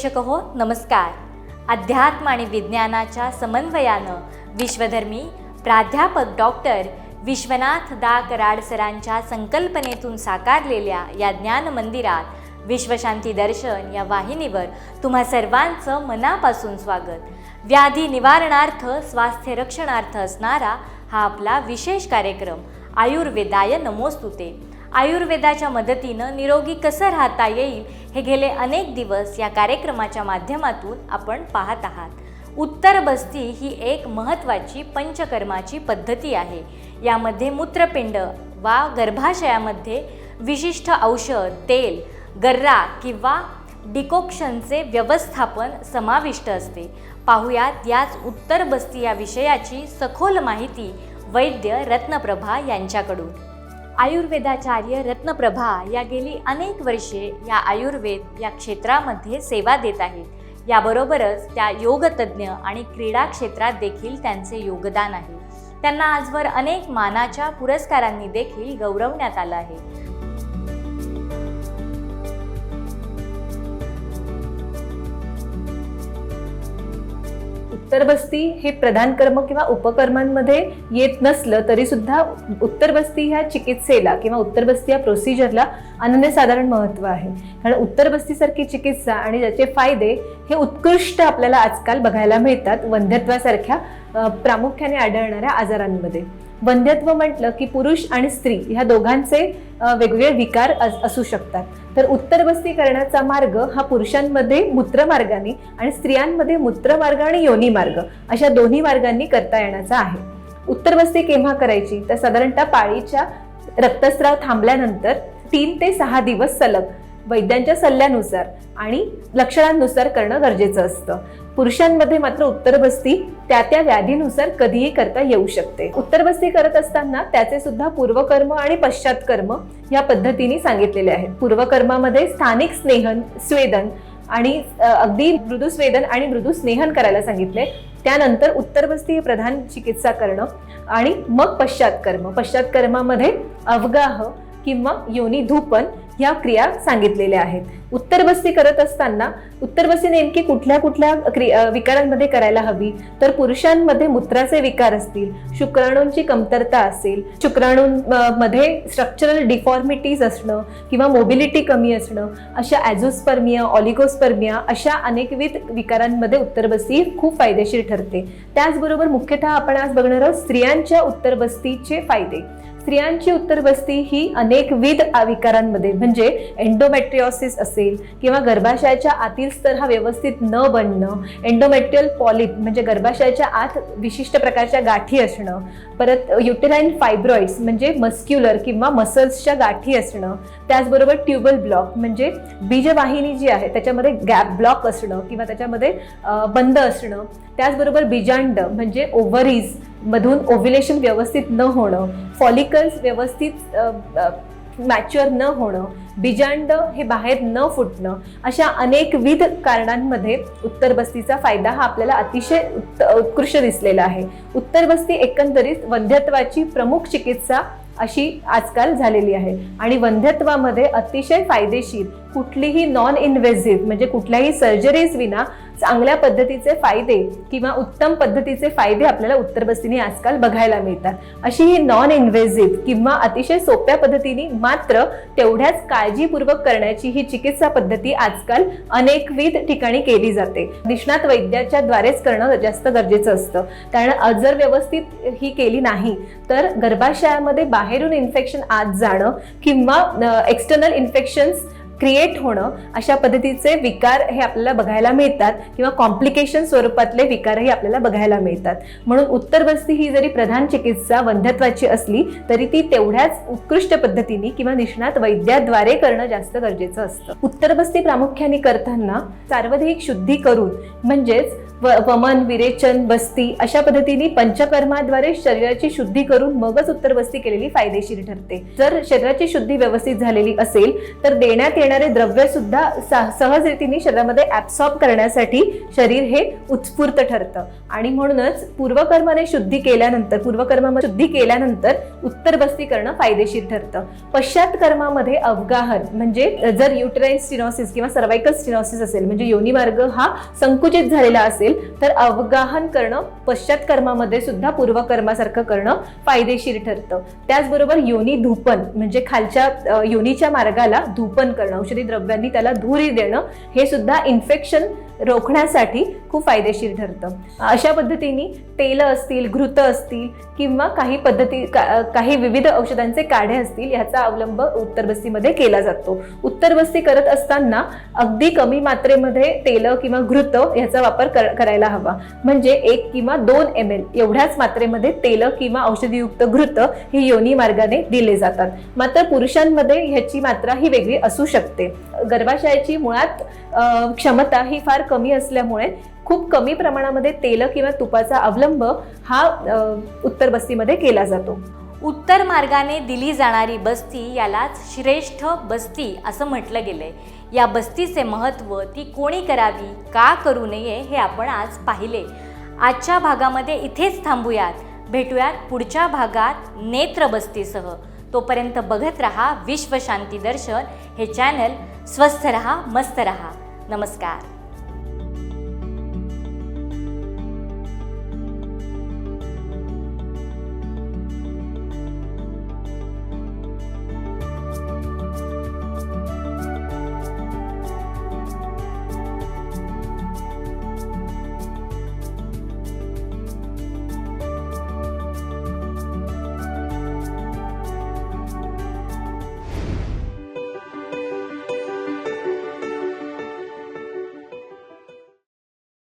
प्रेक्षक हो नमस्कार. अध्यात्म आणि विज्ञानाच्या समन्वयानं विश्वधर्मी प्राध्यापक डॉक्टर विश्वनाथ दा कराड सरांच्या संकल्पनेतून साकारलेल्या या ज्ञान मंदिरात विश्वशांती दर्शन या वाहिनीवर तुम्हा सर्वांचं मनापासून स्वागत. व्याधी निवारणार्थ स्वास्थ्य रक्षणार्थ असणारा हा आपला विशेष कार्यक्रम आयुर्वेदाय नमोस्तुते. आयुर्वेदाच्या मदतीनं निरोगी कसं राहता येईल हे गेले अनेक दिवस या कार्यक्रमाच्या माध्यमातून आपण पाहत आहात. उत्तर बस्ती ही एक महत्त्वाची पंचकर्माची पद्धती आहे. यामध्ये मूत्रपिंड वा गर्भाशयामध्ये विशिष्ट औषध तेल गर्रा किंवा डिकोक्शनचे व्यवस्थापन समाविष्ट असते. पाहुयात याच उत्तर बस्ती या विषयाची सखोल माहिती वैद्य रत्नप्रभा यांच्याकडून. आयुर्वेदाचार्य रत्नप्रभा या गेली अनेक वर्षे या आयुर्वेद या क्षेत्रामध्ये सेवा देत आहेत. याबरोबरच त्या योगतज्ञ आणि क्रीडा क्षेत्रात देखील त्यांचे योगदान आहे. त्यांना आजवर अनेक मानाच्या पुरस्कारांनी देखील गौरवण्यात आलं आहे. उत्तरबस्ती हे प्रधान कर्म किंवा उपकर्मांमध्ये येत नसलं तरी सुद्धा उत्तरबस्ती ह्या चिकित्सेला किंवा उत्तरबस्ती या प्रोसिजरला अनन्यसाधारण महत्त्व आहे. कारण उत्तरबस्तीसारखी चिकित्सा आणि ज्याचे फायदे हे उत्कृष्ट आपल्याला आजकाल बघायला मिळतात वंध्यत्वासारख्या प्रामुख्याने आढळणाऱ्या आजारांमध्ये. वंध्यत्व म्हटलं की पुरुष आणि स्त्री ह्या दोघांचे वेगवेगळे विकार अस- असू शकतात. तर उत्तरबस्ती करण्याचा मार्ग हा पुरुषांमध्ये मूत्रमार्गाने आणि स्त्रियांमध्ये मूत्रमार्ग आणि योनी मार्ग अशा दोन्ही मार्गांनी करता येण्याचा आहे. उत्तरबस्ती केव्हा करायची? तर साधारणतः पाळीच्या रक्तस्राव थांबल्यानंतर तीन ते सहा दिवस सलग वैद्यांच्या सल्ल्यानुसार आणि लक्षणांनुसार करणं गरजेचं असतं. पुरुषांमध्ये मात्र उत्तरबस्ती त्या त्या व्याधीनुसार कधीही करता येऊ शकते. उत्तरबस्ती करत असताना त्याचे सुद्धा पूर्वकर्म आणि पश्चातकर्म या पद्धतीने सांगितलेले आहेत. पूर्वकर्मामध्ये स्थानिक स्नेहन स्वेदन आणि अगदी मृदू स्वेदन आणि मृदू स्नेहन करायला सांगितले. त्यानंतर उत्तरबस्ती हे प्रधान चिकित्सा करणं आणि मग पश्चातकर्म. पश्चातकर्मामध्ये अवगाह किंवा योनी धूपन ह्या क्रिया सांगितलेल्या आहेत. उत्तरबस्ती करत असताना उत्तरबस्ती नेमकी कुठल्या कुठल्या क्रिया विकारांमध्ये करायला हवी? तर पुरुषांमध्ये मूत्राचे विकार असतील शुक्राणूंची कमतरता असेल शुक्राणूंमध्ये स्ट्रक्चरल डिफॉर्मिटीज असणं किंवा मोबिलिटी कमी असणं अशा ॲझोस्पर्मिया ऑलिगोस्पर्मिया अशा अनेकविध विकारांमध्ये उत्तरबस्ती खूप फायदेशीर ठरते. त्याचबरोबर मुख्यतः आपण आज बघणार आहोत स्त्रियांच्या उत्तरबस्तीचे फायदे. स्त्रियांची उत्तरवस्ती ही अनेकविध विकारांमध्ये म्हणजे एन्डोमेट्रिओसिस असेल किंवा गर्भाशयाच्या आतील स्तर हा व्यवस्थित न बनणं एन्डोमेट्रियल पॉलिप म्हणजे गर्भाशयाच्या आत विशिष्ट प्रकारच्या गाठी असणं परत युटेराईन फायब्रॉइड्स म्हणजे मस्क्युलर किंवा मसल्सच्या गाठी असणं त्याचबरोबर ट्युबल ब्लॉक म्हणजे बीजवाहिनी जी आहे त्याच्यामध्ये गॅप ब्लॉक असणं किंवा त्याच्यामध्ये बंद असणं त्याचबरोबर बीजांड म्हणजे ओव्हरीज मधून ओव्युलेशन व्यवस्थित न होणं फॉलिकल्स व्यवस्थित मॅच्युअर न होणं बीजांड हे बाहेर न फुटणं अशा अनेकविध कारणांमध्ये उत्तर बस्तीचा फायदा हा आपल्याला अतिशय उत्कृष्ट दिसलेला आहे. उत्तर बस्ती एकंदरीत वंध्यत्वाची प्रमुख चिकित्सा अशी आजकाल झालेली आहे. आणि वंध्यत्वामध्ये अतिशय फायदेशीर कुठलीही नॉन इन्व्हेझिव्ह म्हणजे कुठल्याही सर्जरीज विना चांगल्या पद्धतीचे फायदे किंवा उत्तम पद्धतीचे फायदे आपल्याला उत्तर बस्तीने आजकाल बघायला मिळतात. अशी ही नॉन इन्व्हेझिव्ह किंवा अतिशय सोप्या पद्धतीने मात्र तेवढ्याच काळजीपूर्वक करण्याची ही चिकित्सा पद्धती आजकाल अनेकविध ठिकाणी केली जाते. निष्णात वैद्याच्या द्वारेच करणं जास्त गरजेचं असतं. कारण जर व्यवस्थित ही केली नाही तर गर्भाशयामध्ये बाहेरून इन्फेक्शन आत जाणं किंवा एक्सटर्नल इन्फेक्शन्स क्रिएट होणं अशा पद्धतीचे विकार हे आपल्याला बघायला मिळतात किंवा कॉम्प्लिकेशन स्वरूपातले विकारही आपल्याला बघायला मिळतात. म्हणून उत्तरबस्ती ही जरी प्रधान चिकित्सा वंध्यत्वाची असली तरी ती तेवढ्याच उत्कृष्ट पद्धतीने किंवा निष्णात वैद्याद्वारे करणं जास्त गरजेचं असतं. उत्तरबस्ती प्रामुख्याने करताना सार्वधिक शुद्धी करून म्हणजेच वमन विरेचन बस्ती अशा पद्धतीने पंचकर्माद्वारे शरीराची शुद्धी करून मगच उत्तरबस्ती केलेली फायदेशीर ठरते. जर शरीराची शुद्धी व्यवस्थित झालेली असेल तर देण्यात येणारे द्रव्य सुद्धा सा- सहज रीतीने शरीरामध्ये ऍब्सॉर्ब करण्यासाठी शरीर हे उत्स्फूर्त ठरतं. आणि म्हणूनच पूर्वकर्माने शुद्धी केल्यानंतर पूर्वकर्मामध्ये शुद्धी केल्यानंतर उत्तर बस्ती करणं फायदेशीर ठरतं. पश्चात कर्मामध्ये अवगाहन म्हणजे जर युटराईन स्टिनॉसिस किंवा सर्वायकल स्टिनॉसिस असेल म्हणजे योनी मार्ग हा संकुचित झालेला असेल तर अवगाहन करणं पश्चात कर्मामध्ये सुद्धा पूर्वकर्मासारखं करणं फायदेशीर ठरतं. त्याचबरोबर योनी धूपन म्हणजे खालच्या योनीच्या मार्गाला धूपन करणं औषधी द्रव्यांनी त्याला धुरी देणं हे सुद्धा इन्फेक्शन रोखण्यासाठी खूप फायदेशीर ठरतं. अशा पद्धतीने तेल असतील घृत असतील किंवा काही पद्धती का- काही विविध औषधांचे काढे असतील याचा अवलंब उत्तर बस्तीमध्ये केला जातो. उत्तर बस्ती करत असताना अगदी कमी मात्रेमध्ये तेल किंवा घृत याचा वापर कर- करायला हवा. म्हणजे एक किंवा दोन एम एल एवढ्याच मात्रेमध्ये तेल किंवा औषधीयुक्त घृत हे योनी मार्गाने दिले जातात. मात्र पुरुषांमध्ये ह्याची मात्रा ही वेगळी असू शकते. गर्भाशयाची मुळात क्षमता ही फार कमी असल्यामुळे खूप कमी प्रमाणामध्ये तेल किंवा तुपाचा अवलंब हा उत्तर बस्तीमध्ये केला जातो. उत्तर मार्गाने दिली जाणारी बस्ती यालाच श्रेष्ठ बस्ती असं म्हटलं गेलं आहे या बस्तीचे महत्त्व ती कोणी करावी का करू नये हे आपण आज पाहिले. आजच्या भागामध्ये इथेच थांबूयात. भेटूयात पुढच्या भागात नेत्र बस्तीसह. तोपर्यंत बघत रहा विश्वशांती दर्शन. हे चॅनल स्वस्थ रहा मस्त रहा. नमस्कार.